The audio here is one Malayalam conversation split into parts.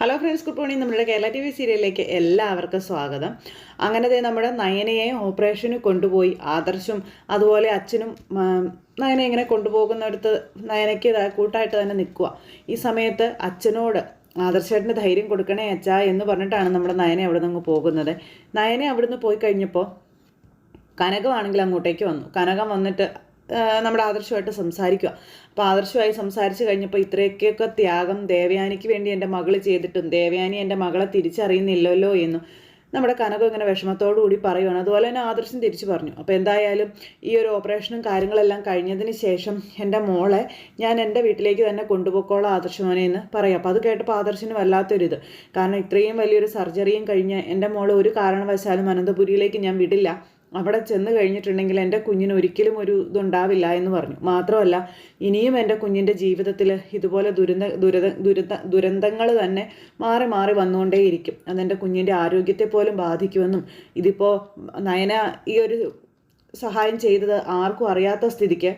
ഹലോ ഫ്രണ്ട്സ് ഗുഡ് മോർണിംഗ് നമ്മുടെ കേരള ടി വി സീരിയലിലേക്ക് എല്ലാവർക്കും സ്വാഗതം. അങ്ങനത്തെ നമ്മുടെ നയനയെ ഓപ്പറേഷന് കൊണ്ടുപോയി ആദർശും അതുപോലെ അച്ഛനും നയനെ ഇങ്ങനെ കൊണ്ടുപോകുന്നിടത്ത് നയനയ്ക്ക് കൂട്ടായിട്ട് തന്നെ നിൽക്കുക. ഈ സമയത്ത് അച്ഛനോട് ആദർശേട്ടന് ധൈര്യം കൊടുക്കണേ അച്ഛാ എന്ന് പറഞ്ഞിട്ടാണ് നമ്മുടെ നയനെ അവിടെ നിന്ന് പോകുന്നത്. നയനെ അവിടുന്ന് പോയി കഴിഞ്ഞപ്പോൾ കനകമാണെങ്കിൽ അങ്ങോട്ടേക്ക് വന്നു. കനകം വന്നിട്ട് നമ്മുടെ ആദർശമായിട്ട് സംസാരിക്കുക. അപ്പോൾ ആദർശമായി സംസാരിച്ച് കഴിഞ്ഞപ്പോൾ ഇത്രയൊക്കെയൊക്കെ ത്യാഗം ദേവയാനിക്ക് വേണ്ടി എന്റെ മകൾ ചെയ്തിട്ടും ദേവയാനി എന്റെ മകളെ തിരിച്ചറിയുന്നില്ലല്ലോ എന്നും നമ്മുടെ കനകം ഇങ്ങനെ വിഷമത്തോടു കൂടി പറയുവാണ്. അതുപോലെ തന്നെ ആദർശം തിരിച്ചു പറഞ്ഞു. അപ്പോൾ എന്തായാലും ഈ ഒരു ഓപ്പറേഷനും കാര്യങ്ങളെല്ലാം കഴിഞ്ഞതിന് ശേഷം എന്റെ മോളെ ഞാൻ എന്റെ വീട്ടിലേക്ക് തന്നെ കൊണ്ടുപോയിക്കോളാം ആദർശമോനെ എന്ന് പറയാം. അപ്പോൾ അത് കേട്ടപ്പോൾ ആദർശന് വല്ലാത്തൊരിത്. കാരണം ഇത്രയും വലിയൊരു സർജറിയും കഴിഞ്ഞ് എന്റെ മോളെ ഒരു കാരണവശാലും അനന്തപുരിയിലേക്ക് ഞാൻ വിടില്ല. അവിടെ ചെന്ന് കഴിഞ്ഞിട്ടുണ്ടെങ്കിൽ എന്റെ കുഞ്ഞിന് ഒരിക്കലും ഒരു ഇതുണ്ടാവില്ല എന്ന് പറഞ്ഞു. മാത്രമല്ല ഇനിയും എന്റെ കുഞ്ഞിന്റെ ജീവിതത്തിൽ ഇതുപോലെ ദുരന്ത ദുരിത ദുരിത ദുരന്തങ്ങൾ തന്നെ മാറി മാറി വന്നുകൊണ്ടേയിരിക്കും. അതെന്റെ കുഞ്ഞിന്റെ ആരോഗ്യത്തെ പോലും ബാധിക്കുമെന്നും ഇതിപ്പോൾ നയന ഈ ഒരു സഹായം ചെയ്തത് ആർക്കും അറിയാത്ത സ്ഥിതിക്ക്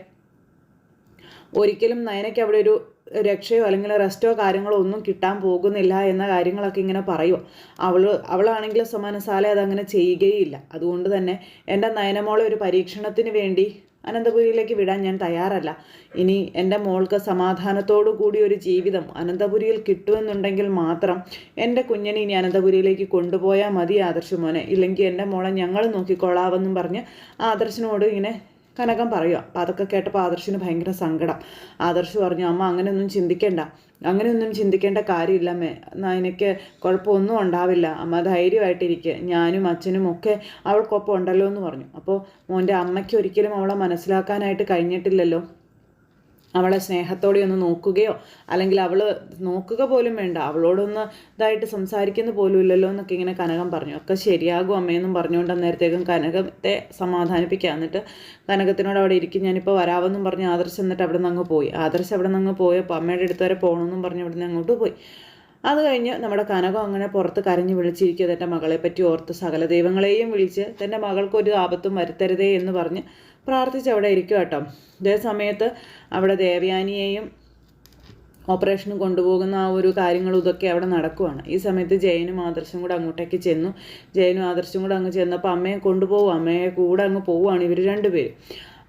ഒരിക്കലും നയനയ്ക്ക് അവിടെ ഒരു രക്ഷയോ അല്ലെങ്കിൽ റെസ്റ്റോ കാര്യങ്ങളോ ഒന്നും കിട്ടാൻ പോകുന്നില്ല എന്ന കാര്യങ്ങളൊക്കെ ഇങ്ങനെ പറയുമോ അവൾ അവളാണെങ്കിൽ സമാനസാല അതങ്ങനെ ചെയ്യുകയില്ല. അതുകൊണ്ട് തന്നെ എന്റെ നയനമോളെ ഒരു പരീക്ഷണത്തിന് വേണ്ടി അനന്തപുരിയിലേക്ക് വിടാൻ ഞാൻ തയ്യാറല്ല. ഇനി എന്റെ മോൾക്ക് സമാധാനത്തോടു കൂടി ഒരു ജീവിതം അനന്തപുരിയിൽ കിട്ടുമെന്നുണ്ടെങ്കിൽ മാത്രം എന്റെ കുഞ്ഞിനെ ഇനി അനന്തപുരിയിലേക്ക് കൊണ്ടുപോയാൽ മതി ആദർശ് മോനെ. ഇല്ലെങ്കിൽ എന്റെ മോളെ ഞങ്ങൾ നോക്കിക്കൊള്ളാവെന്നും പറഞ്ഞ് ആദർശനോട് ഇങ്ങനെ കനകം പറയുക അപ്പം അതൊക്കെ കേട്ടപ്പോൾ ആദർശിന് ഭയങ്കര സങ്കടം. ആദർശ് പറഞ്ഞു അമ്മ അങ്ങനെയൊന്നും ചിന്തിക്കേണ്ട. അങ്ങനെയൊന്നും ചിന്തിക്കേണ്ട കാര്യമില്ല എന്നാ എനിക്ക് കുഴപ്പമൊന്നും ഉണ്ടാവില്ല. അമ്മ ധൈര്യമായിട്ടിരിക്കുക ഞാനും അച്ഛനും ഒക്കെ അവൾക്കൊപ്പം ഉണ്ടല്ലോ എന്ന് പറഞ്ഞു. അപ്പോൾ മോന്റെ അമ്മയ്ക്ക് ഒരിക്കലും അവളെ മനസ്സിലാക്കാനായിട്ട് കഴിഞ്ഞിട്ടില്ലല്ലോ. അവളെ സ്നേഹത്തോടെ ഒന്ന് നോക്കുകയോ അല്ലെങ്കിൽ അവൾ നോക്കുക പോലും വേണ്ട അവളോടൊന്ന് ഇതായിട്ട് സംസാരിക്കുന്ന പോലും ഇല്ലല്ലോ എന്നൊക്കെ ഇങ്ങനെ കനകം പറഞ്ഞു. ഒക്കെ ശരിയാകും അമ്മയെന്നും പറഞ്ഞുകൊണ്ട് അന്നേരത്തേക്കും കനകത്തെ സമാധാനിപ്പിക്കുക. എന്നിട്ട് കനകത്തിനോട് അവിടെ ഇരിക്കും ഞാനിപ്പോൾ വരാമെന്നും പറഞ്ഞ് ആദർശ് എന്നിട്ട് അവിടെ നിന്ന് അങ്ങ് പോയി. ആദർശ് അവിടെ നിന്ന് അങ്ങ് പോയപ്പോൾ അമ്മയുടെ അടുത്ത് വരെ പോകണമെന്നും പറഞ്ഞ് അവിടെ നിന്ന് അങ്ങോട്ട് പോയി. അത് കഴിഞ്ഞ് നമ്മുടെ കനകം അങ്ങനെ പുറത്ത് കരഞ്ഞു വിളിച്ചിരിക്കുക. തന്റെ മകളെ പറ്റി ഓർത്ത് സകല ദൈവങ്ങളെയും വിളിച്ച് തന്റെ മകൾക്കൊരു ആപത്തും വരുത്തരുതേ എന്ന് പറഞ്ഞ് പ്രാർത്ഥിച്ച് അവിടെ ഇരിക്കുക കേട്ടോ. ഇതേ സമയത്ത് അവിടെ ദേവയാനിയെയും ഓപ്പറേഷന് കൊണ്ടുപോകുന്ന ആ ഒരു കാര്യങ്ങളും ഇതൊക്കെ അവിടെ നടക്കുവാണ്. ഈ സമയത്ത് ജയനും ആദർശം കൂടെ അങ്ങോട്ടേക്ക് ചെന്നു. ജയനും ആദർശം കൂടെ അങ്ങ് ചെന്നപ്പോൾ അമ്മയെ കൊണ്ടുപോകും. അമ്മയെ കൂടെ അങ്ങ് പോവുകയാണ് ഇവർ രണ്ടുപേരും.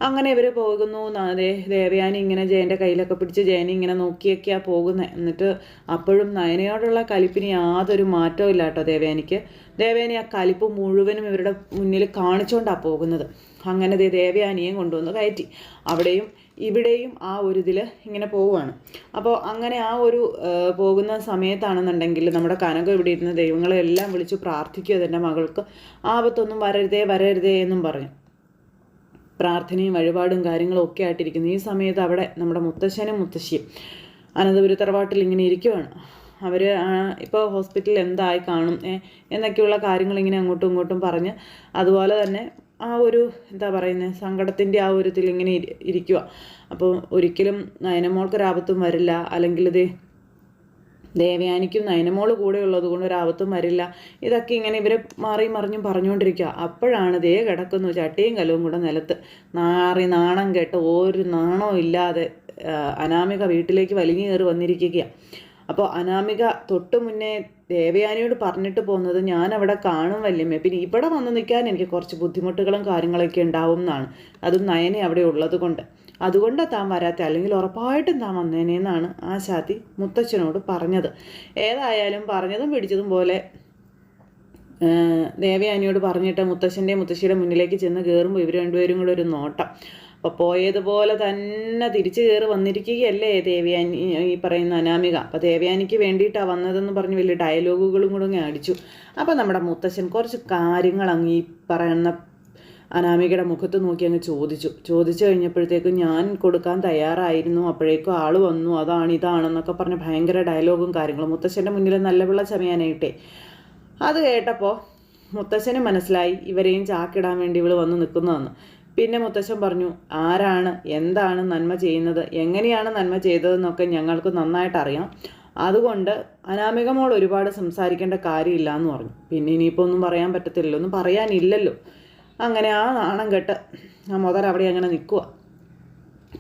അങ്ങനെ ഇവർ പോകുന്നു. അതേ ദേവയാനി ഇങ്ങനെ ജയന്റെ കയ്യിലൊക്കെ പിടിച്ച് ജയനെ ഇങ്ങനെ നോക്കിയൊക്കെയാണ് പോകുന്നത് എന്നിട്ട് അപ്പോഴും നയനയോടുള്ള കലിപ്പിന് യാതൊരു മാറ്റവും ഇല്ല കേട്ടോ ദേവയാനിക്ക്. ദേവയാനി ആ കലിപ്പ് മുഴുവനും ഇവരുടെ മുന്നിൽ കാണിച്ചുകൊണ്ടാണ് പോകുന്നത്. അങ്ങനെ ദേ ദേവയാനിയും കൊണ്ടുവന്ന് കയറ്റി. അവിടെയും ഇവിടെയും ആ ഒരു ഇതിൽ ഇങ്ങനെ പോവുകയാണ് അപ്പോൾ അങ്ങനെ ആ ഒരു പോകുന്ന സമയത്താണെന്നുണ്ടെങ്കിൽ നമ്മുടെ കനകം ഇവിടെ ഇരുന്ന ദൈവങ്ങളെല്ലാം വിളിച്ച് പ്രാർത്ഥിക്കുക തന്നെ മകൾക്ക്. ആപത്തൊന്നും വരരുതേ വരരുതേ എന്നും പറഞ്ഞു. പ്രാർത്ഥനയും വഴിപാടും കാര്യങ്ങളും ഒക്കെ ആയിട്ടിരിക്കുന്നു. ഈ സമയത്ത് അവിടെ നമ്മുടെ മുത്തശ്ശനും മുത്തശ്ശിയും അനന്തപുര തറവാട്ടിൽ ഇങ്ങനെ ഇരിക്കുവാണ്. അവർ ഇപ്പോൾ ഹോസ്പിറ്റലിൽ എന്തായി കാണും എന്നൊക്കെയുള്ള കാര്യങ്ങൾ ഇങ്ങനെ അങ്ങോട്ടും ഇങ്ങോട്ടും പറഞ്ഞ് അതുപോലെ തന്നെ ആ ഒരു എന്താ പറയുന്നത് സങ്കടത്തിന്റെ ആ ഒരു ഇതിൽ ഇങ്ങനെ ഇരി- ഇരിക്കുക അപ്പോൾ ഒരിക്കലും നയനമോൾക്ക് ഒരാപത്തും വരില്ല. അല്ലെങ്കിൽ ഇത് ദേവയാനിക്കും നയനമോൾ കൂടെ ഉള്ളത് കൊണ്ട് ഒരാപത്തും വരില്ല. ഇതൊക്കെ ഇങ്ങനെ ഇവരെ മാറി മറിഞ്ഞും പറഞ്ഞുകൊണ്ടിരിക്കുക അപ്പോഴാണ് ദേ കിടക്കുന്നു ചട്ടിയും കലവും കൂടെ നിലത്ത്. നാറി നാണം കേട്ട് ഒരു നാണവും ഇല്ലാതെ അനാമിക വീട്ടിലേക്ക് വലിഞ്ഞു കയറി വന്നിരിക്കുകയാണ് അപ്പോൾ അനാമിക തൊട്ട് മുന്നേ ദേവയാനിയോട് പറഞ്ഞിട്ട് പോകുന്നത് ഞാൻ അവിടെ കാണും വല്യമ്മ. പിന്നെ ഇവിടെ വന്ന് നിൽക്കാൻ എനിക്ക് കുറച്ച് ബുദ്ധിമുട്ടുകളും കാര്യങ്ങളൊക്കെ ഉണ്ടാവും എന്നാണ്. അതും നയനെ അവിടെ ഉള്ളത് കൊണ്ട്. അതുകൊണ്ടാണ് താൻ വരാത്ത. അല്ലെങ്കിൽ ഉറപ്പായിട്ടും താൻ വന്നേനെന്നാണ് ആ ശാതി മുത്തച്ഛനോട് പറഞ്ഞത്. ഏതായാലും പറഞ്ഞതും പിടിച്ചതും പോലെ ദേവയാനിയോട് പറഞ്ഞിട്ട് മുത്തശ്ശന്റെ മുത്തശ്ശിയുടെ മുന്നിലേക്ക് ചെന്ന് കയറുമ്പോൾ ഇവർ രണ്ടുപേരും കൂടെ ഒരു നോട്ടം. അപ്പോൾ പോയതുപോലെ തന്നെ തിരിച്ചു കയറി വന്നിരിക്കുകയല്ലേ ദേവയാനി ഈ പറയുന്ന അനാമിക. അപ്പോൾ ദേവയാനിക്ക് വേണ്ടിയിട്ടാണ് വന്നതെന്ന് പറഞ്ഞ് വലിയ ഡയലോഗുകളും കൂടെ അങ്ങ് അടിച്ചു. അപ്പോൾ നമ്മുടെ മുത്തശ്ശൻ കുറച്ച് കാര്യങ്ങൾ അങ്ങ് ഈ പറയുന്ന അനാമികയുടെ മുഖത്ത് നോക്കി അങ്ങ് ചോദിച്ചു. ചോദിച്ചു കഴിഞ്ഞപ്പോഴത്തേക്കും ഞാൻ കൊടുക്കാൻ തയ്യാറായിരുന്നു. അപ്പോഴേക്കും ആൾ വന്നു. അതാണ് ഇതാണെന്നൊക്കെ പറഞ്ഞ് ഭയങ്കര ഡയലോഗും കാര്യങ്ങളും. മുത്തശ്ശന്റെ മുന്നിൽ നല്ല വെള്ളം ചമയാനായിട്ടേ അത് കേട്ടപ്പോൾ മുത്തശ്ശന് മനസ്സിലായി. ഇവരെയും ചാക്കിടാൻ വേണ്ടി ഇവൾ വന്ന് നിൽക്കുന്നതെന്ന്. പിന്നെ മുത്തശ്ശൻ പറഞ്ഞു ആരാണ്? എന്താണ് നന്മ ചെയ്യുന്നത്? എങ്ങനെയാണ് നന്മ ചെയ്തതെന്നൊക്കെ ഞങ്ങൾക്ക് നന്നായിട്ട് അറിയാം. അതുകൊണ്ട് അനാമിക മോൾ ഒരുപാട് സംസാരിക്കേണ്ട കാര്യമില്ല എന്ന് പറഞ്ഞു. പിന്നെ ഇനിയിപ്പോൾ ഒന്നും പറയാൻ പറ്റത്തില്ലല്ലോ ഒന്നും പറയാനില്ലല്ലോ. അങ്ങനെ ആ നാണം കെട്ട് ആ മുതൽ അവിടെ അങ്ങനെ നിൽക്കുക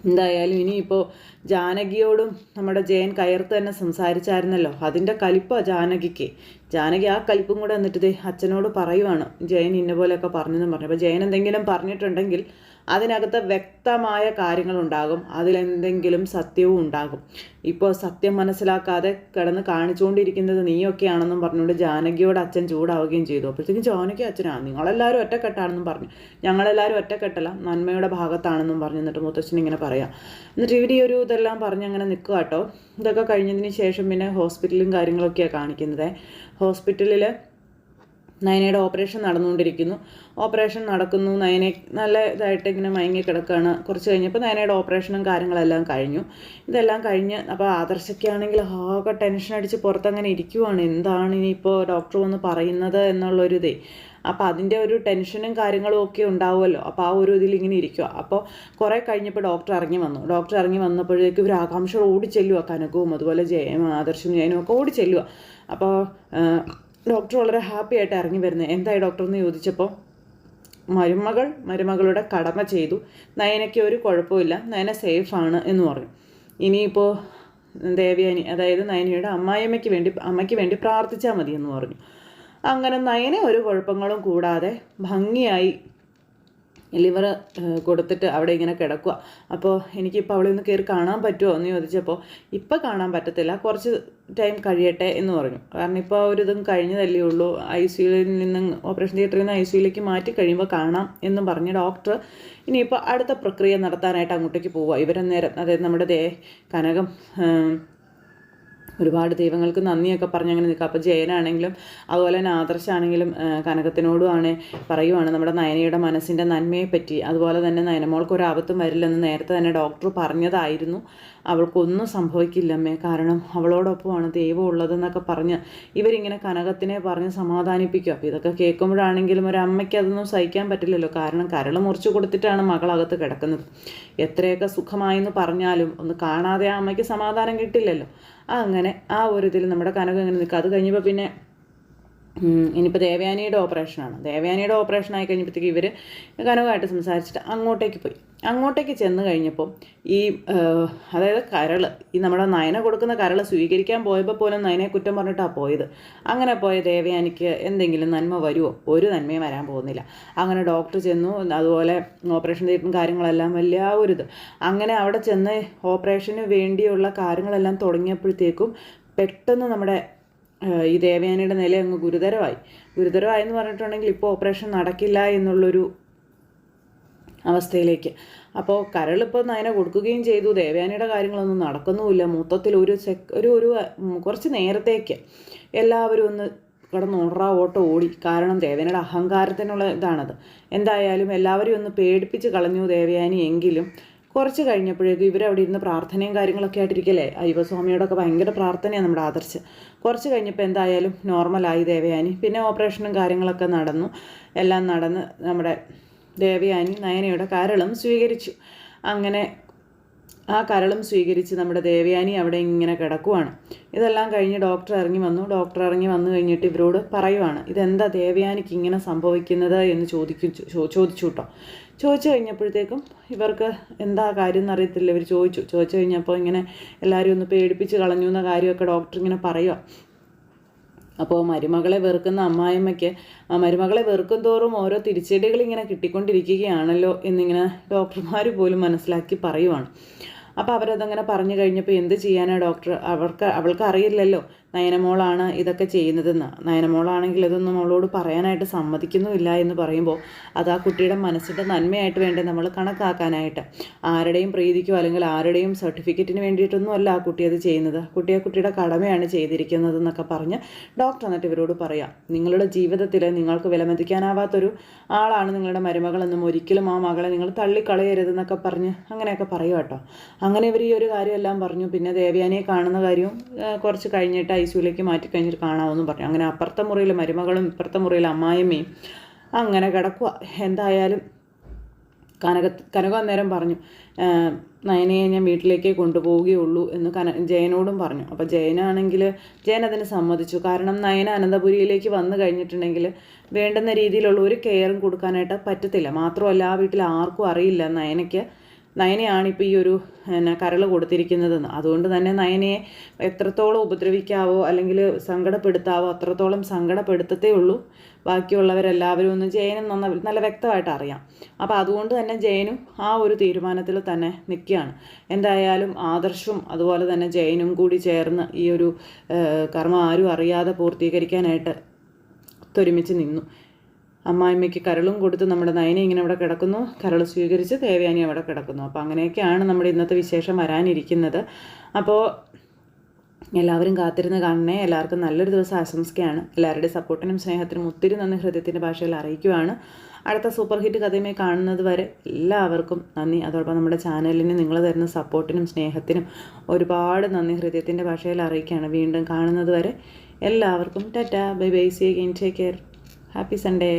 എന്തായാലും ഇനിയിപ്പോൾ ജാനകിയോടും നമ്മുടെ ജയൻ കയർത്ത് തന്നെ സംസാരിച്ചായിരുന്നല്ലോ. അതിന്റെ കലിപ്പാണ് ജാനകിക്ക്. ജാനകി ആ കലിപ്പും കൂടെ എന്നിട്ട് അച്ഛനോട് പറയുവാണ്. ജയൻ ഇന്ന പോലെയൊക്കെ പറഞ്ഞെന്ന് പറഞ്ഞു. അപ്പോൾ ജയൻ എന്തെങ്കിലും പറഞ്ഞിട്ടുണ്ടെങ്കിൽ അതിനകത്ത് വ്യക്തമായ കാര്യങ്ങളുണ്ടാകും. അതിലെന്തെങ്കിലും സത്യവും ഉണ്ടാകും. ഇപ്പോൾ സത്യം മനസ്സിലാക്കാതെ കിടന്ന് കാണിച്ചുകൊണ്ടിരിക്കുന്നത് നീയൊക്കെയാണെന്നും പറഞ്ഞുകൊണ്ട് ജാനകിയോട് അച്ഛൻ ചൂടാവുകയും ചെയ്തു. അപ്പോഴത്തേക്കും ജാനകി അച്ഛനാണ് നിങ്ങളെല്ലാവരും ഒറ്റക്കെട്ടാണെന്നും പറഞ്ഞു. ഞങ്ങളെല്ലാവരും ഒറ്റക്കെട്ടല്ല നന്മയുടെ ഭാഗത്താണെന്നും പറഞ്ഞു. എന്നിട്ട് മുത്തച്ഛൻ ഇങ്ങനെ പറയാം. എന്നിട്ട് ഇവർ ഈ ഒരു ഇതെല്ലാം പറഞ്ഞ് അങ്ങനെ നിൽക്കുക കേട്ടോ. ഇതൊക്കെ കഴിഞ്ഞതിന് ശേഷം പിന്നെ ഹോസ്പിറ്റലും കാര്യങ്ങളൊക്കെയാണ് കാണിക്കുന്നത്. ഹോസ്പിറ്റലിൽ നയനയുടെ ഓപ്പറേഷൻ നടന്നുകൊണ്ടിരിക്കുന്നു. ഓപ്പറേഷൻ നടക്കുന്നു. നയനെ നല്ല ഇതായിട്ട് ഇങ്ങനെ മയങ്ങി കിടക്കുകയാണ് കുറച്ച് കഴിഞ്ഞപ്പോൾ നയനയുടെ ഓപ്പറേഷനും കാര്യങ്ങളെല്ലാം കഴിഞ്ഞു. ഇതെല്ലാം കഴിഞ്ഞ് അപ്പോൾ ആദർശയ്ക്കാണെങ്കിൽ ആകെ ടെൻഷൻ അടിച്ച് പുറത്തങ്ങനെ ഇരിക്കുവാണ്. എന്താണ് ഇനിയിപ്പോൾ ഡോക്ടർ വന്ന് പറയുന്നത് എന്നുള്ളൊരിതേ അപ്പോൾ അതിന്റെ ഒരു ടെൻഷനും കാര്യങ്ങളും ഒക്കെ ഉണ്ടാവുമല്ലോ. അപ്പോൾ ആ ഒരു ഇതിൽ ഇങ്ങനെ ഇരിക്കുക അപ്പോൾ കുറേ കഴിഞ്ഞപ്പോൾ ഡോക്ടർ ഇറങ്ങി വന്നു. ഡോക്ടർ ഇറങ്ങി വന്നപ്പോഴേക്കും ഒരു ആകാംക്ഷ ഓടി ചെല്ലുക കനകവും അതുപോലെ ജയ ആദർശനും ജയനും ഒക്കെ ഓടി ചെല്ലുക അപ്പോൾ ഡോക്ടർ വളരെ ഹാപ്പി ആയിട്ട് ഇറങ്ങി വരുന്നത്. എന്തായി ഡോക്ടർ എന്ന് ചോദിച്ചപ്പോൾ മരുമകൾ മരുമകളുടെ കടമ ചെയ്തു. നയനയ്ക്ക് ഒരു കുഴപ്പമില്ല നയന സേഫാണ് എന്ന് പറഞ്ഞു. ഇനിയിപ്പോൾ ദേവയാനി അതായത് നയനയുടെ അമ്മായിയമ്മയ്ക്ക് വേണ്ടി അമ്മയ്ക്ക് വേണ്ടി പ്രാർത്ഥിച്ചാൽ മതി എന്ന് പറഞ്ഞു. അങ്ങനെ നയനെ ഒരു കുഴപ്പങ്ങളും കൂടാതെ ഭംഗിയായി ലിവർ കൊടുത്തിട്ട് അവിടെ ഇങ്ങനെ കിടക്കുക. അപ്പോൾ എനിക്കിപ്പോൾ അവളെ ഒന്ന് കയറി കാണാൻ പറ്റുമോ എന്ന് ചോദിച്ചപ്പോൾ ഇപ്പം കാണാൻ പറ്റത്തില്ല കുറച്ച് ടൈം കഴിയട്ടെ എന്ന് പറഞ്ഞു. കാരണം ഇപ്പോൾ ഒരു ഇതും കഴിഞ്ഞതല്ലേ ഉള്ളൂ. ഐ സിയിൽ നിന്ന് ഓപ്പറേഷൻ തിയേറ്ററിൽ നിന്ന് ഐ സിയിലേക്ക് മാറ്റി കഴിയുമ്പോൾ കാണാം എന്നും പറഞ്ഞ് ഡോക്ടർ ഇനിയിപ്പോൾ അടുത്ത പ്രക്രിയ നടത്താനായിട്ട് അങ്ങോട്ടേക്ക് പോവുക. ഇവരന്നേരം അതായത് നമ്മുടെ ദേ കനകം ഒരുപാട് ദൈവങ്ങൾക്ക് നന്ദിയൊക്കെ പറഞ്ഞ് അങ്ങനെ നിൽക്കുക. അപ്പോൾ ജയനാണെങ്കിലും അതുപോലെ തന്നെ ആദർശാണെങ്കിലും കനകത്തിനോടുമാണ് പറയുവാണ് നമ്മുടെ നയനയുടെ മനസ്സിന്റെ നന്മയെപ്പറ്റി. അതുപോലെ തന്നെ നയനമോൾക്ക് ഒരു ആപത്തും വരില്ലെന്ന് നേരത്തെ തന്നെ ഡോക്ടർ പറഞ്ഞതായിരുന്നു. അവൾക്കൊന്നും സംഭവിക്കില്ലമ്മേ. കാരണം അവളോടൊപ്പമാണ് ദൈവം ഉള്ളതെന്നൊക്കെ പറഞ്ഞ് ഇവരിങ്ങനെ കനകത്തിനെ പറഞ്ഞ് സമാധാനിപ്പിക്കും അപ്പോൾ ഇതൊക്കെ കേൾക്കുമ്പോഴാണെങ്കിലും ഒരു അമ്മയ്ക്ക് അതൊന്നും സഹിക്കാൻ പറ്റില്ലല്ലോ. കാരണം കരൾ മുറിച്ചു കൊടുത്തിട്ടാണ് മകളകത്ത് കിടക്കുന്നത്. എത്രയൊക്കെ സുഖമായെന്ന് പറഞ്ഞാലും ഒന്ന് കാണാതെ ആ അമ്മയ്ക്ക് സമാധാനം കിട്ടില്ലല്ലോ. അങ്ങനെ ആ ഒരു ഇതിൽ നമ്മുടെ കനക ഇങ്ങനെ നിൽക്കുക. അത് കഴിഞ്ഞപ്പോൾ പിന്നെ ഇനിയിപ്പോൾ ദേവയാനിയുടെ ഓപ്പറേഷനാണ് ദേവയാനിയുടെ ഓപ്പറേഷൻ ആയി കഴിഞ്ഞപ്പോഴത്തേക്ക് ഇവർ കനകമായിട്ട് സംസാരിച്ചിട്ട് അങ്ങോട്ടേക്ക് പോയി. അങ്ങോട്ടേക്ക് ചെന്ന് കഴിഞ്ഞപ്പോൾ ഈ അതായത് കരൾ ഈ നമ്മുടെ നയന കൊടുക്കുന്ന കരൾ സ്വീകരിക്കാൻ പോയപ്പോൾ പോലും നയനെ കുറ്റം പറഞ്ഞിട്ടാണ് പോയത്. അങ്ങനെ പോയ ദേവയാനിക്ക് എന്തെങ്കിലും നന്മ വരുമോ ഒരു നന്മയും വരാൻ പോകുന്നില്ല. അങ്ങനെ ഡോക്ടർ ചെന്നു അതുപോലെ ഓപ്പറേഷൻ തീർപ്പും കാര്യങ്ങളെല്ലാം വലിയ ഒരു ഇത് അങ്ങനെ അവിടെ ചെന്ന് ഓപ്പറേഷന് വേണ്ടിയുള്ള കാര്യങ്ങളെല്ലാം തുടങ്ങിയപ്പോഴത്തേക്കും പെട്ടെന്ന് നമ്മുടെ ഈ ദേവയാനിയുടെ നില അങ്ങ് ഗുരുതരമായി. ഗുരുതരമായി എന്ന് പറഞ്ഞിട്ടുണ്ടെങ്കിൽ ഇപ്പോൾ ഓപ്പറേഷൻ നടക്കില്ല എന്നുള്ളൊരു അവസ്ഥയിലേക്ക്. അപ്പോൾ കരളിപ്പോൾ നയന കൊടുക്കുകയും ചെയ്തു. ദേവയാനിയുടെ കാര്യങ്ങളൊന്നും നടക്കുന്നുമില്ല. മൊത്തത്തിൽ ഒരു സെക് ഒരു ഒരു കുറച്ച് നേരത്തേക്ക് എല്ലാവരും ഒന്ന് കിടന്ന് ഓടറ ഓട്ടം ഓടി. കാരണം ദേവയാനിയുടെ അഹങ്കാരത്തിനുള്ള ഇതാണത്. എന്തായാലും എല്ലാവരും ഒന്ന് പേടിപ്പിച്ച് കളഞ്ഞു ദേവയാനി എങ്കിലും കുറച്ച് കഴിഞ്ഞപ്പോഴേക്കും ഇവരവിടെ ഇരുന്ന് പ്രാർത്ഥനയും കാര്യങ്ങളൊക്കെ ആയിട്ടിരിക്കല്ലേ? അയ്യപ്പസ്വാമിയോടൊക്കെ ഭയങ്കര പ്രാർത്ഥനയാണ് നമ്മുടെ ആദർശ്. കുറച്ച് കഴിഞ്ഞപ്പോൾ എന്തായാലും നോർമലായി ദേവയാനി. പിന്നെ ഓപ്പറേഷനും കാര്യങ്ങളൊക്കെ നടന്നു. എല്ലാം നടന്ന് നമ്മുടെ ദേവയാനി നയനയുടെ കരളും സ്വീകരിച്ചു. അങ്ങനെ ആ കരളും സ്വീകരിച്ച് നമ്മുടെ ദേവയാനി അവിടെ ഇങ്ങനെ കിടക്കുവാണ്. ഇതെല്ലാം കഴിഞ്ഞ് ഡോക്ടർ ഇറങ്ങി വന്നു. ഡോക്ടർ ഇറങ്ങി വന്നു കഴിഞ്ഞിട്ട് ഇവരോട് പറയുവാണ് ഇതെന്താ ദേവയാനിക്ക് ഇങ്ങനെ സംഭവിക്കുന്നത്? എന്ന് ചോദിക്കും ചോദിച്ചു കേട്ടോ ചോദിച്ചു കഴിഞ്ഞപ്പോഴത്തേക്കും ഇവർക്ക് എന്താ കാര്യം എന്നറിയത്തില്ല. ഇവർ ചോദിച്ചു. ചോദിച്ചു കഴിഞ്ഞപ്പോൾ ഇങ്ങനെ എല്ലാവരും ഒന്ന് പേടിപ്പിച്ച് കളഞ്ഞു എന്ന കാര്യമൊക്കെ ഡോക്ടർ ഇങ്ങനെ പറയുക അപ്പോൾ മരുമകളെ വെറുക്കുന്ന അമ്മായിമ്മയ്ക്ക് മരുമകളെ വെറുക്കും തോറും ഓരോ തിരിച്ചടികൾ ഇങ്ങനെ കിട്ടിക്കൊണ്ടിരിക്കുകയാണല്ലോ എന്നിങ്ങനെ ഡോക്ടർമാർ പോലും മനസ്സിലാക്കി പറയുവാണ്. അപ്പോൾ അവരതങ്ങനെ പറഞ്ഞു കഴിഞ്ഞപ്പോൾ എന്ത് ചെയ്യാനാണ് ഡോക്ടർ? അവർക്ക് അവൾക്ക് അറിയില്ലല്ലോ നയനമോളാണ് ഇതൊക്കെ ചെയ്യുന്നതെന്ന്. നയനമോളാണെങ്കിൽ ഇതൊന്നും അവളോട് പറയാനായിട്ട് സമ്മതിക്കുന്നുമില്ല എന്ന് പറയുമ്പോൾ അത് ആ കുട്ടിയുടെ മനസ്സിന്റെ നന്മയായിട്ട് വേണ്ടേ നമ്മൾ കണക്കാക്കാനായിട്ട്. ആരുടെയും പ്രീതിക്കോ അല്ലെങ്കിൽ ആരുടെയും സർട്ടിഫിക്കറ്റിന് വേണ്ടിയിട്ടൊന്നും അല്ല ആ കുട്ടി അത് ചെയ്യുന്നത്. കുട്ടിയെ കുട്ടിയുടെ കടമയാണ് ചെയ്തിരിക്കുന്നത് എന്നൊക്കെ പറഞ്ഞ് ഡോക്ടർ എന്നിട്ട് ഇവരോട് പറയാം നിങ്ങളുടെ ജീവിതത്തിൽ നിങ്ങൾക്ക് വിലമതിക്കാനാവാത്തൊരു ആളാണ് നിങ്ങളുടെ മരുമകളെന്നും ഒരിക്കലും ആ മകളെ നിങ്ങൾ തള്ളിക്കളയരുതെന്നൊക്കെ പറഞ്ഞ് അങ്ങനെയൊക്കെ പറയുക കേട്ടോ അങ്ങനെ ഇവർ ഈ ഒരു കാര്യമെല്ലാം പറഞ്ഞു. പിന്നെ ദേവയാനിയെ കാണുന്ന കാര്യവും കുറച്ച് കഴിഞ്ഞിട്ട് ഐ സിയുലേക്ക് മാറ്റി കഴിഞ്ഞിട്ട് കാണാമെന്നും പറഞ്ഞു. അങ്ങനെ അപ്പുറത്തെ മുറിയിൽ മരുമകളും ഇപ്പുറത്തെ മുറിയിൽ അമ്മായിമ്മയും അങ്ങനെ കിടക്കുക എന്തായാലും കനക കനക അന്നേരം പറഞ്ഞു നയനയെ ഞാൻ വീട്ടിലേക്കേ കൊണ്ടുപോവുകയുള്ളൂ എന്ന് കന ജയനോടും പറഞ്ഞു. അപ്പോൾ ജയനാണെങ്കിൽ ജയൻ അതിന് സമ്മതിച്ചു. കാരണം നയന അനന്തപുരിയിലേക്ക് വന്നു കഴിഞ്ഞിട്ടുണ്ടെങ്കിൽ വേണ്ടുന്ന രീതിയിലുള്ള ഒരു കെയറും കൊടുക്കാനായിട്ട് പറ്റത്തില്ല. മാത്രമല്ല ആ വീട്ടിൽ ആർക്കും അറിയില്ല നയനയ്ക്ക് നയനയാണ് ഇപ്പോൾ ഈ ഒരു പിന്നെ കരൾ കൊടുത്തിരിക്കുന്നതെന്ന്. അതുകൊണ്ട് തന്നെ നയനയെ എത്രത്തോളം ഉപദ്രവിക്കാവോ അല്ലെങ്കിൽ സങ്കടപ്പെടുത്താവോ അത്രത്തോളം സങ്കടപ്പെടുത്തത്തേ ഉള്ളൂ. ബാക്കിയുള്ളവരെല്ലാവരും ഒന്ന് ജയനും നന്ന നല്ല വ്യക്തമായിട്ട് അറിയാം. അപ്പോൾ അതുകൊണ്ട് തന്നെ ജയനും ആ ഒരു തീരുമാനത്തിൽ തന്നെ നിൽക്കുകയാണ്. എന്തായാലും ആദർശവും അതുപോലെ തന്നെ ജയനും കൂടി ചേർന്ന് ഈ ഒരു കർമ്മം ആരും അറിയാതെ പൂർത്തീകരിക്കാനായിട്ട് ഒത്തൊരുമിച്ച് നിന്നു. അമ്മായിമ്മയ്ക്ക് കരളും കൊടുത്ത് നമ്മുടെ നയന ഇങ്ങനെ അവിടെ കിടക്കുന്നു. കരൾ സ്വീകരിച്ച് ദേവയാനി അവിടെ കിടക്കുന്നു. അപ്പോൾ അങ്ങനെയൊക്കെയാണ് നമ്മുടെ ഇന്നത്തെ വിശേഷം വരാനിരിക്കുന്നത്. അപ്പോൾ എല്ലാവരും കാത്തിരുന്ന് കാണണേ. എല്ലാവർക്കും നല്ലൊരു ദിവസം ആശംസിക്കുകയാണ്. എല്ലാവരുടെയും സപ്പോർട്ടിനും സ്നേഹത്തിനും ഒത്തിരി നന്ദി ഹൃദയത്തിന്റെ ഭാഷയിൽ അറിയിക്കുവാണ്. അടുത്ത സൂപ്പർ ഹിറ്റ് കഥയുമായി കാണുന്നത് വരെ എല്ലാവർക്കും നന്ദി. അതോടൊപ്പം നമ്മുടെ ചാനലിന് നിങ്ങൾ തരുന്ന സപ്പോർട്ടിനും സ്നേഹത്തിനും ഒരുപാട് നന്ദി ഹൃദയത്തിന്റെ ഭാഷയിൽ അറിയിക്കുകയാണ്. വീണ്ടും കാണുന്നത് വരെ എല്ലാവർക്കും tata. Bye bye. See again. Take care. Happy Sunday